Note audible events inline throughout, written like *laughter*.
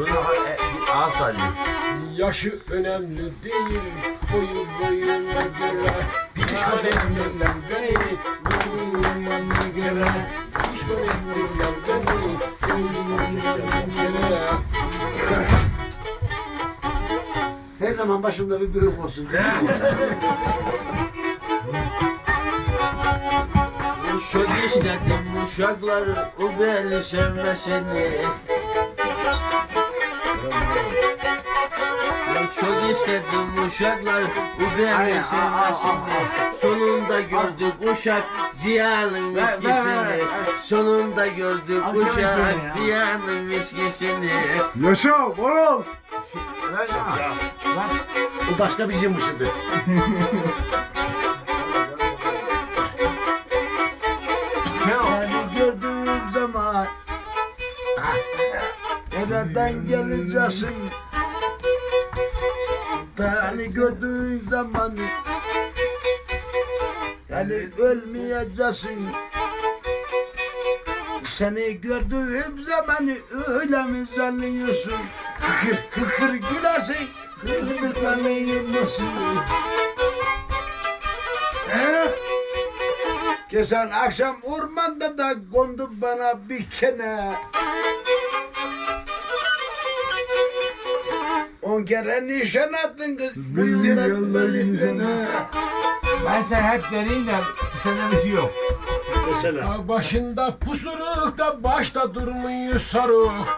Bunu e, salıyor. Yaşı önemli değil, boyu boyuna göre Pişman ettirler beni, boyuma göre Pişman ettirler beni, boyuma göre Her zaman başımda bir büyük olsun. Çok istedim uşakları o beni sevmesini. Çok istedim uşaklar o beni sevmesini. Sonunda gördük uşak ziyanın miskisini. Sonunda gördük uşak ziyanın miskisini. Yaşa oğlum. Bu başka bir cımışıdı. Beni *laughs* gördüğüm zaman Nereden geleceksin? *laughs* Beni gördüğün zaman Yani ölmeyeceksin Seni gördüğüm zaman öyle mi zannediyorsun? Kıkır kıkır gülersin Gıdıklanıyorsun He? Geçen akşam ormanda da kondu bana bir kene. Kere nişan attın kız. Bu yılda böyle Ben sen hep dereyim de senden bir şey yok. Mesela. Dağ başında pusuruk da başta durmuyor sarık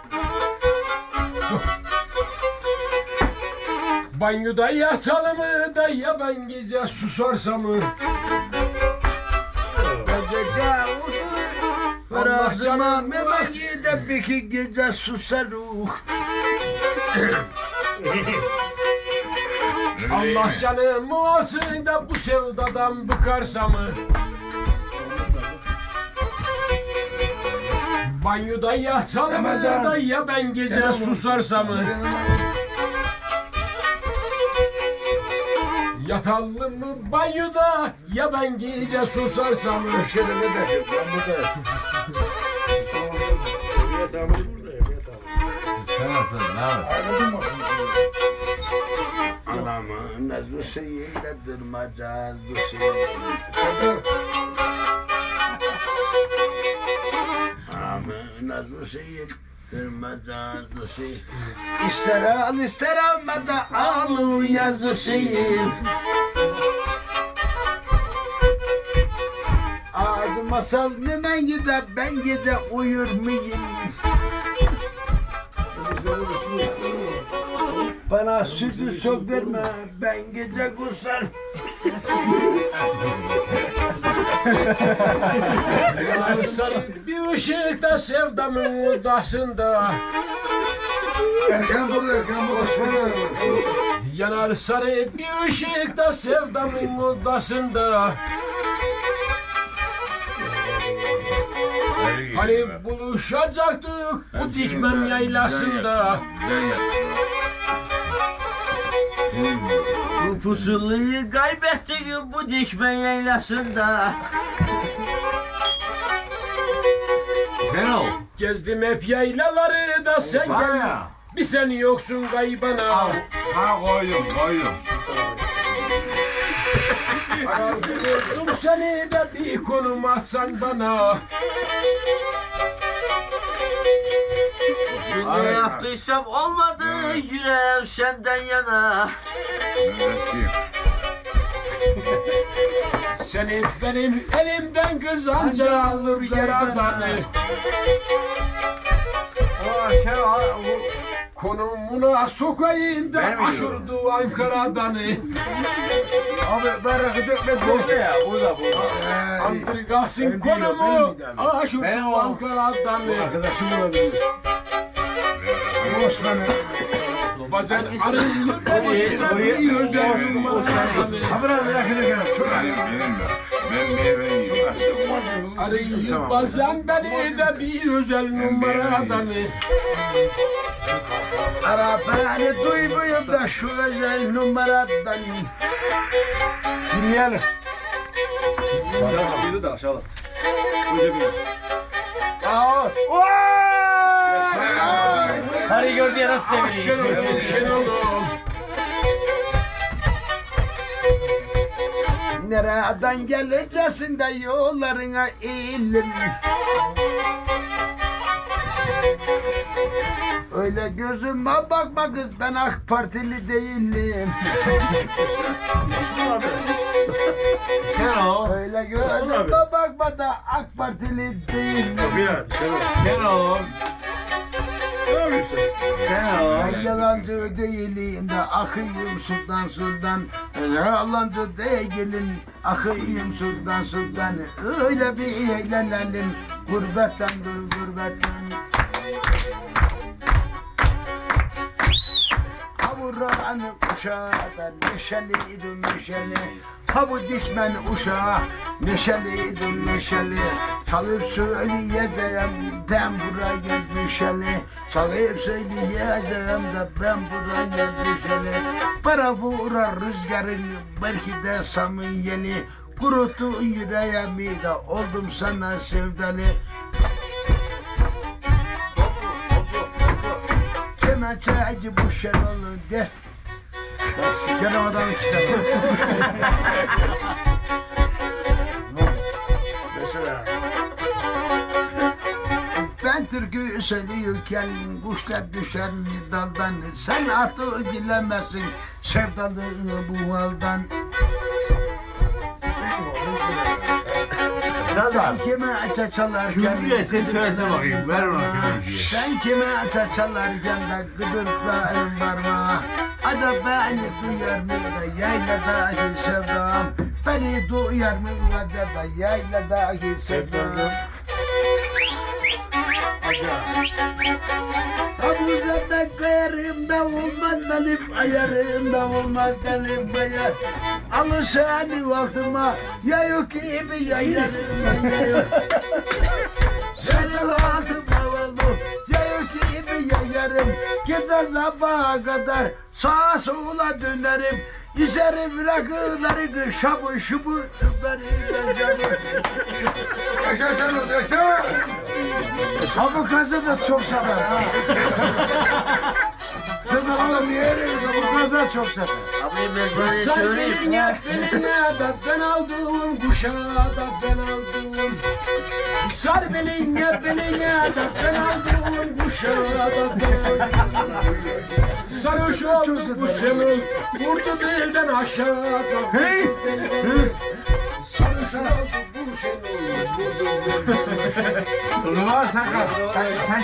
Banyoda yatalım mı da ya ben gece susarsam mı? Gece usul. Allah canım memesi de bir iki gece susaruk. *laughs* Allah canımı alsın da bu sevdadan bıkarsa mı? Banyoda yatalım mı da ya ben gece susarsam mı? Yatalım mı banyoda ya ben gece susarsam mı? Şöyle ne dersin? Ben burada. *laughs* Sen olsun ne mı? Anamın nazlısiyle durmacaz Sadar. Anamın nazlısiyle durmacaz İster al ister alma da al yazısıyım. Ağzı masal nemen gider ben gece uyur muyum? Bana sütü çok verme ben gece kusar. Yanar sarı bir ışıkta sevdamın odasında Erken burada erken burada şöyle. Yanar sarı bir ışıkta sevdamın odasında Hani buluşacaktık bu dikmen yaylasında Bu pusuluyu kaybettik bu dikme yaylasında. Sen ol. Gezdim hep yaylaları da sen Var gel ya. Bir sen yoksun kaybana Al. Ha koydum koydum. Arardım seni de bir konum atsan bana Ne yaptıysam olmadı yüreğim senden yana. Seni benim elimden kız anca alır şey o. Konumuna sokayım da Ben aşırdı Ankara'dan Abi merak etme. Burada ya burada burada. Antrikasın Benim değil o, benim konumu Benim o. Ankara'dan Arkadaşım olabilir. Osman'ı. Bazen arayıp beni bir özel numaradan Ha biraz merak ederken çok Arayıp bazen beni de bir özel numaradan Ara beni duymuyor da şu özel numaradan. Dinleyelim. Aa, ooo! Karı gördü ya nasıl Ah seviniyor? Şenol'um Şenol'um. Nereden geleceksin de yollarına eğilim Öyle gözüme bakma kız ben AK Partili değilim Şenol. Öyle gözüme bakma da AK Partili değilim Ya Şenol. Şenol. Yalancı değilim de akıyım sultan sultan. Yalancı değilim akıyım sultan sultan. Öyle bir eğlenelim gurbetten dur gurbetten Kavuran uşağı da neşeli. Ha bu dikmen uşağı neşeliydim neşeli. Çalıp söyleyeceğim ben buraya düşeli Çalıp söyleyeceğim de ben buraya düşeli Para vurar rüzgarın belki de samın yeli Kuruttu yüreğimi de oldum sana sevdalı Kemençeci bu şenolun der. Ya sikerim adamı işte. Ben türkü söylüyorken kuşlar düşer daldan Sen artık bilemezsin sevdalığını bu haldan Sadam. Kime aça çalarken Küfür sen söylesene bakayım. Ver ona. Sen kime aça çalarken de gıdıklarım var mı? Acaba beni duyar mı da yayladaki sevdam Beni duyar mı acaba yayladaki sevdam Abucada kayarım da olmaz benim ayarım da olmaz benim bayar Alışanı altıma ya yok gibi yayarım ben ya yok Seni altıma oldu ya yok gibi yayarım. Gece sabaha kadar sağa sola dönerim. İçerim rakıları şabı şubu beni ben canım Yaşa Şenol yaşa. Sabukazı da çok sever ha. Sen oğlum yerim sabukazı da çok sever. Abi ben böyle söyleyeyim. beline beline da ben aldım kuşağı da ben aldım. Sar beline beline da ben aldım kuşağı da ben aldım. Sarhoş oldu bu Şenol vurdu belden aşağıda. Hey! Sarhoş oldu bu Şenol vurdu belden aşağıda. Sen kal. Sen, sen